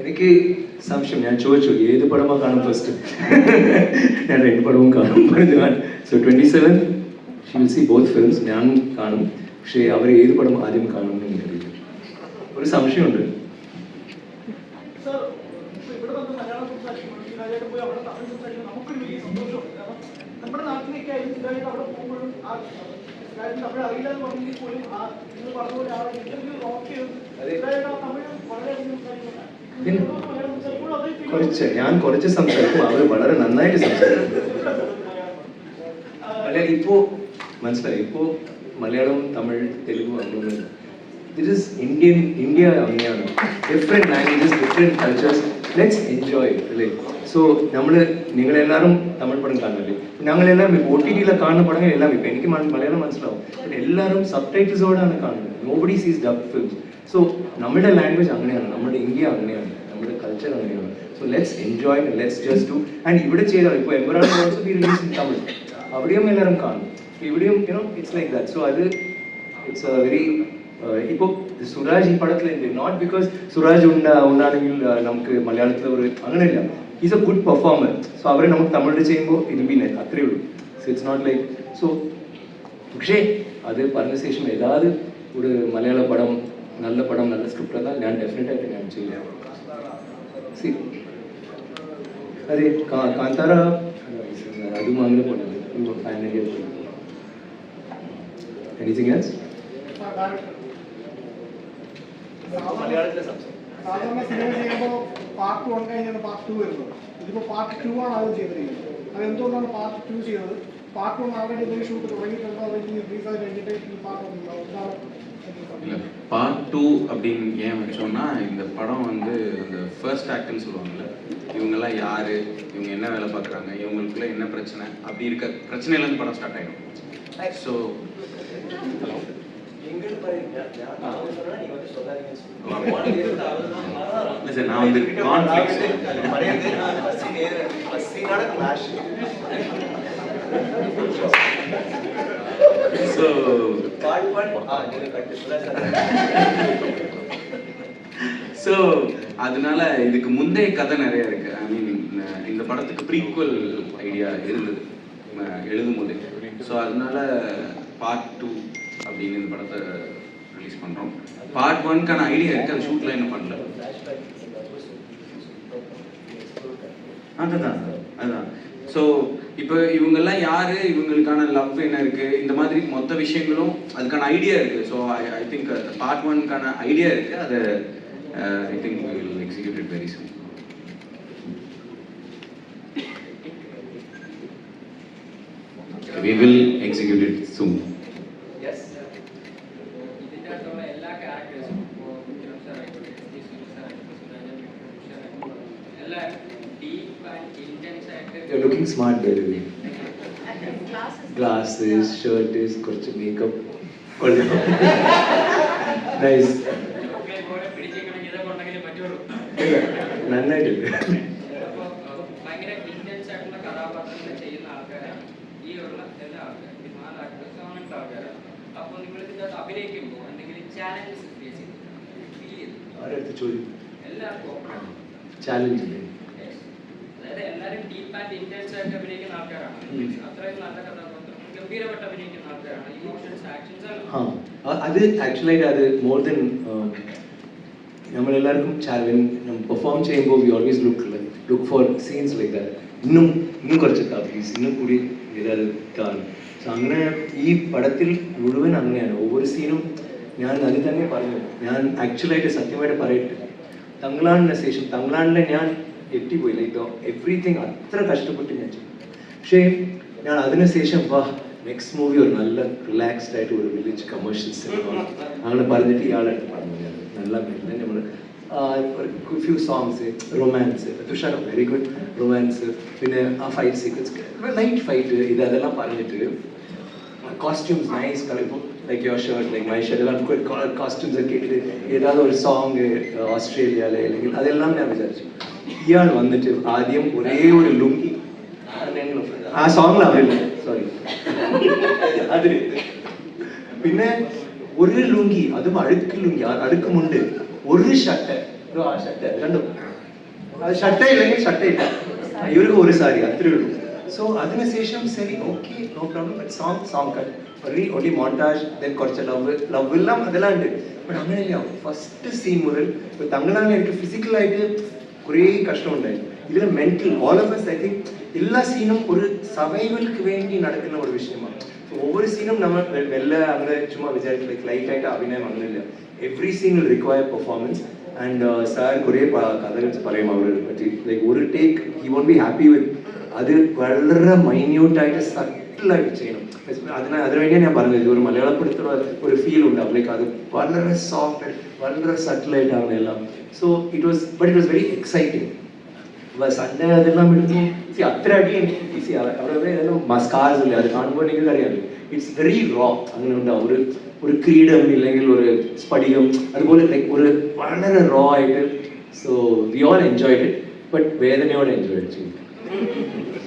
എനിക്ക് സംശയം. ഞാൻ ചോദിച്ചു ഏത് പടമാണ് കാണും ഫസ്റ്റ് ഞാൻ രണ്ട് പടവും കാണും. So twenty seven she will see both films ഞാൻ കാണും. പക്ഷേ അവർ ഏത് പടം ആദ്യം കാണും എന്ന് ഒരു സംശയമുണ്ട്. നമ്മുടെ നാട്ടിലേക്ക് ആയാലും സിരാജായിട്ട് അവിടെ പോകുമ്പോഴും ആ സിരാജിന് തമിഴ് അറിയില്ല എന്ന് പറഞ്ഞെങ്കിൽ പോലും ആ നിങ്ങൾ പറഞ്ഞ പോലെ ആ ഇന്റർവ്യൂ നോക്ക് ചെയ്ത് അതെ. സിരാജായിട്ട് ആ തമിഴ് വളരെയധികം കുറച്ച് ഞാൻ കുറച്ച് സംസാരിക്കും അവർ വളരെ നന്നായിട്ട് സംസാരിക്കും. മലയാളം ഇപ്പോ മനസ്സിലായി ഇപ്പോ മലയാളം തമിഴ് തെലുഗു അങ്ങനെ ദിസ് ഇസ് ഇന്ത്യൻ ഇന്ത്യ അങ്ങനെയാണ്. Different languages different cultures let's enjoy അല്ലേ? സോ നമ്മൾ നിങ്ങളെല്ലാവരും തമിഴ് പടം കാണില്ലേ ഞങ്ങളെല്ലാവരും ഒ ടി ടിയിലെ കാണുന്ന പടങ്ങൾ എല്ലാം ഇപ്പം എനിക്ക് മ- മലയാളം മനസ്സിലാവും But എല്ലാവരും സബ് ടൈറ്റിൽസോടാണ് കാണുന്നത് nobody sees dub films so നമ്മുടെ ലാംഗ്വേജ് അങ്ങനെയാണ് നമ്മുടെ ഇന്ത്യ അങ്ങനെയാണ് നമ്മുടെ കൾച്ചർ അങ്ങനെയാണ് so let's enjoy let's just do and ഇവിടെ ചെയ്താൽ ഇപ്പോൾ എംബറാണ് also be release in Tamil അവിടെയും എല്ലാവരും കാണും ഇവിടെയും you know it's like that so അത് ഇറ്റ്സ് എ വെരി ഇപ്പോൾ സുരാജ് ഈ പടത്തിലുണ്ട് നോട്ട് ബിക്കോസ് സുരാജ് ഉണ്ട ഉണ്ടാണെങ്കിൽ uh, നമുക്ക് മലയാളത്തിൽ ഒരു അങ്ങനെയില്ല is a good performer so അവരെ നമുക്ക് തമിഴിൽ ചെയ്യുമ്പോൾ ഇത് ബി ലൈക്ക് അത്രയേ ഉള്ളൂ so it's not like so പക്ഷേ അത് പറഞ്ഞ ശേഷം ഏതാത് ഒരു മലയാള പടം നല്ല പടം നല്ല സ്ക്രിപ്റ്റ് എന്നാൽ ഞാൻ ഡെഫിനറ്റ് ആയിട്ട് ഞാൻ ചെയ്യാം See, അതെ കാ- കാന്താര അതും അങ്ങനെ പോലെ എനിത്തിങ് എൽസ് മലയാളത്തിലെ സംസാരം സാധാരണ സിനിമ ചെയ്യുമ്പോൾ പാർട്ട് വൺ കഴിഞ്ഞാണ് പാർട്ട് ടു വരുന്നത് ഇതിപ്പോൾ പാർട്ട് ടു ആണ് ആദ്യം ചെയ്തിരിക്കുന്നത് അത് എന്തുകൊണ്ടാണ് പാർട്ട് ടു ചെയ്തത് പാർട്ട് വൺ ആൾറെഡി എന്തെങ്കിലും ഷൂട്ട് തുടങ്ങിയിട്ടുണ്ടോ അല്ലെങ്കിൽ റിലീസ് ആയി കഴിഞ്ഞിട്ട് ഈ പാർട്ട് വന്നിട്ടുണ്ടോ എന്താണ് இல்லை பார்ட் டூ அப்படின்னு ஏன் வச்சோம்னா இந்த படம் வந்து அந்த ஃபர்ஸ்ட் ஆக்ட்னு சொல்லுவாங்கல்ல இவங்கெல்லாம் யார் இவங்க என்ன வேலை பார்க்குறாங்க இவங்களுக்குள்ள என்ன பிரச்சனை அப்படி இருக்க பிரச்சனையிலேருந்து படம் ஸ்டார்ட் ஆகிடும் ஸோ இல்லை சார் நான் வந்து ஸோ ஸோ அதனால இதுக்கு முந்தைய கதை நிறைய இருக்கு. ஐ மீன் இந்த படத்துக்கு ப்ரீக்வல் ஐடியா இருந்தது. எழுதும் போதே. ஸோ அதனால பார்ட் டூ அப்படின்னு இந்த படத்தை ரிலீஸ் பண்றோம். பார்ட் ஒன்க்கான ஐடியா இருக்கு அது ஷூட்ல இன்னும் பண்ணல. அதுதான் அதுதான். ஸோ இப்போ இவங்கெல்லாம் யாரு? இவங்களுக்கான லவ் என்ன இருக்கு? இந்த மாதிரி மொத்த விஷயங்களும் அதுக்கான ஐடியா இருக்கு. So I I think part ஒன்க்கான idea இருக்கு. அதை I think will execute very soon we will execute it soon. You're looking smart, by the way. Glasses, shirt is, കുറച്ച് മേക്കപ്പ് നൈസ് നന്നായിട്ടുണ്ട് അഭിനയിക്കുമ്പോൾ എന്തെങ്കിലും ചാലഞ്ചസ് ഫേസ് ചെയ്തിട്ടുണ്ട്? എല്ലാവർക്കും challenge ഇല്ലേ? അത് ആക്ച്വലായിട്ട് അത് മോർ ദൻ നമ്മളെല്ലാവർക്കും പെർഫോം ചെയ്യുമ്പോൾ we always look look for scenes like that ഇന്നും ഇന്നും കുറച്ച് കാപ്പീസ് ഇന്നും കൂടി ചെയ്താൽ കാണും. സോ അങ്ങനെ ഈ പടത്തിൽ മുഴുവൻ അങ്ങനെയാണ്. ഓരോ സീനും ഞാൻ അത് തന്നെ പറഞ്ഞു ഞാൻ ആക്ച്വലായിട്ട് സത്യമായിട്ട് പറയട്ടെ. തങ്ങളാടിന് ശേഷം തങ്ങളാടിനെ ഞാൻ എത്തിപ്പോയില്ല. ഇതോ എവറിത്തിങ് അത്ര കഷ്ടപ്പെട്ട് ഞാൻ ചെയ്തു. പക്ഷേ ഞാൻ അതിനുശേഷം വാ നെക്സ്റ്റ് മൂവി ഒരു നല്ല റിലാക്സ്ഡ് ആയിട്ട് ഒരു വില്ലേജ് കമേഴ്ഷ്യൽ സിനിമ അങ്ങനെ പറഞ്ഞിട്ട് ഇയാളായിട്ട് പറഞ്ഞു ഞാൻ. നല്ല മെല്ലെ നമ്മൾ few songs romance Tushar very good romance പിന്നെ ആ ഫൈറ്റ് സീക്വൻസ് ലൈറ്റ് ഫൈറ്റ് ഇത് അതെല്ലാം പറഞ്ഞിട്ട് costumes nice കളിപ്പോൾ like your shirt like my shirt எல்லாம் காஸ்டியூம்ஸை கேட்டு ஏதாவது ஒரு சாங்கு ஆஸ்திரேலியாவில் இல்லைங்க அதெல்லாம் நான் விசாரிச்சேன் இயாள் வந்துட்டு ஆதியம் ஒரே ஒரு லுங்கி ആ സോങ്ങിൽ അവരില്ല സോറി അത് പിന്നെ ഒരു ലുങ്കി അതും അഴുക്ക് ലുങ്കി അഴുക്കുമുണ്ട്. ഒരു ഷട്ട് ആ ഷട്ട് രണ്ടും. ഷട്ട ഇല്ലെങ്കിൽ ഷട്ട ഇല്ല. ഇവർക്ക് ഒരു സാരി അത്രേ ഉള്ളൂ. സോ അതിനുശേഷം ശരി okay no problem but song song cut only only montage then കുറച്ച് ലവ് ലവ് എല്ലാം അതെല്ലാം ഉണ്ട് ബട്ട് അങ്ങനെയില്ല ഫസ്റ്റ് സീൻ മുതൽ ഇപ്പൊ തങ്ങളാണ് എനിക്ക് ഫിസിക്കലായിട്ട് കുറേ കഷ്ടമുണ്ടായിരുന്നു ഇതിൽ mental all of us I think എല്ലാ സീനും ഒരു സർവൈവൽക്ക് വേണ്ടി നടക്കുന്ന ഒരു വിഷയമാണ് So, ஒவ்வொரு சீனும் நம்ம வெ- வெளில அங்கே சும்மா விசாரிச்சு லைக் லைட் ஆகிட்டு அபிநயம் അങ്ങനെ ഇല്ല every scene will require performance and sir കുറേ പ- കഥകൾ പറയും അവരെ പറ്റി ലൈക്ക് ഒരു take he won't be happy with അത് വളരെ മൈന്യൂട്ടായിട്ട് സട്ടിലായിട്ട് ചെയ്യണം. അതിന് അതിനുവേണ്ടിയാണ് ഞാൻ പറഞ്ഞത്. ഒരു മലയാളപ്പെടുത്തുള്ള ഒരു ഫീൽ ഉണ്ടാവും ലൈക്ക് അത് വളരെ സോഫ്റ്റ് വളരെ സട്ടിലായിട്ടാണ് എല്ലാം. So it was but it was very exciting Sunday അതെല്ലാം എടുത്തു സി അത്ര അടി എനിക്ക് അവിടെ ഇതെല്ലാം മസ്കാർസ് ഇല്ല അത് കാണുമ്പോൾ എനിക്ക് അറിയാം ഇറ്റ്സ് വെരി റോ അങ്ങനെ ഉണ്ടാവും. ഒരു ഒരു ക്രീഡം ഇല്ലെങ്കിൽ ഒരു സ്ഫടികം അതുപോലെ ലൈക്ക് ഒരു വളരെ റോ ആയിട്ട്. So we all enjoyed it but വേദനയോടെ എൻജോയ് ചെയ്തു. Thank you.